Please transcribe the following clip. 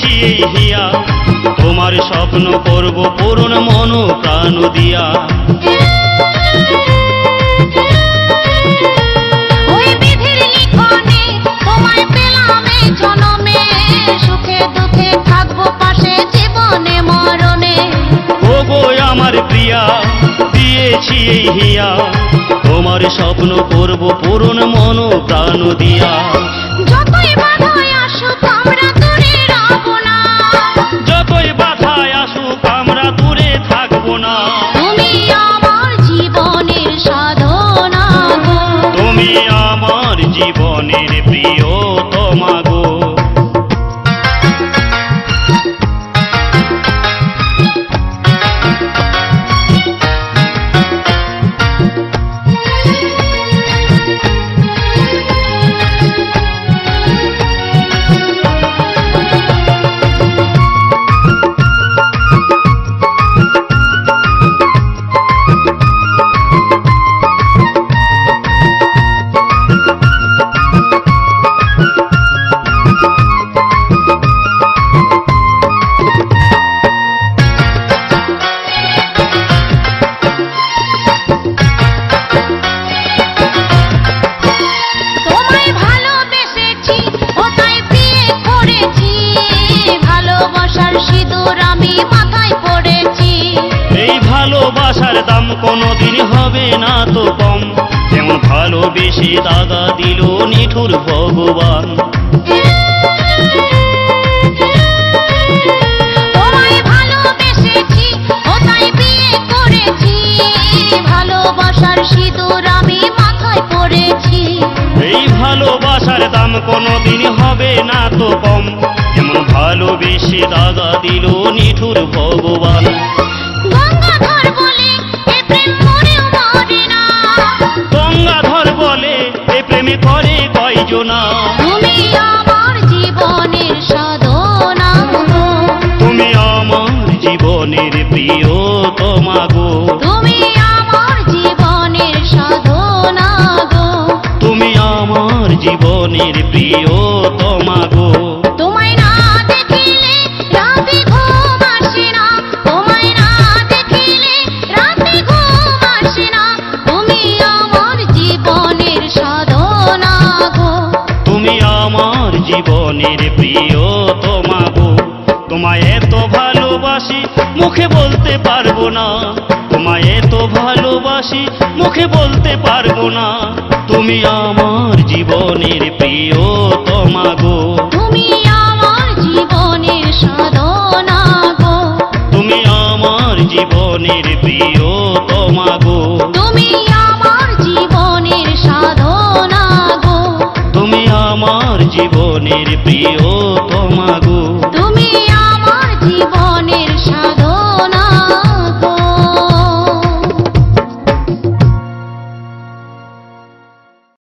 আছি হিয়া তোমার স্বপ্ন করব পূরণ মন প্রাণ দিয়া। আমার প্রিয়া দিয়েছি হিয়া। তোমার স্বপ্ন করব পূরণ মন প্রাণ দিয়া। তুমি আমার জীবনের প্রিয় ভালোবাসার দাম কোনোদিন হবে না তো কম। যেমন ভালোবেসে দাদা দিল নিঠুর ভগবান। ভালোবাসার দাম কোনোদিন হবে না তো কম। এমন ভালোবেসে দাদা দিল নিঠুর ভগবান। মনে করে কয়জনা? তুমি আমার জীবনের সাধনা তুমি আমার জীবনের প্রিয় তোমাগো তুমি আমার জীবনের সাধনা গো। তুমি আমার জীবনের প্রিয় তোমাগো জীবনের প্রিয় তোমাগো। তোমায় এত ভালোবাসি মুখে বলতে পারব না। তোমায় এত ভালোবাসি মুখে বলতে পারব না। তুমি আমার জীবনের প্রিয় তোমাগো। তুমি আমার জীবনের সাধনা গো। তুমি আমার জীবনের প্রিয় তোমাগো। তুমি জীবনের প্রিয় তোমাগো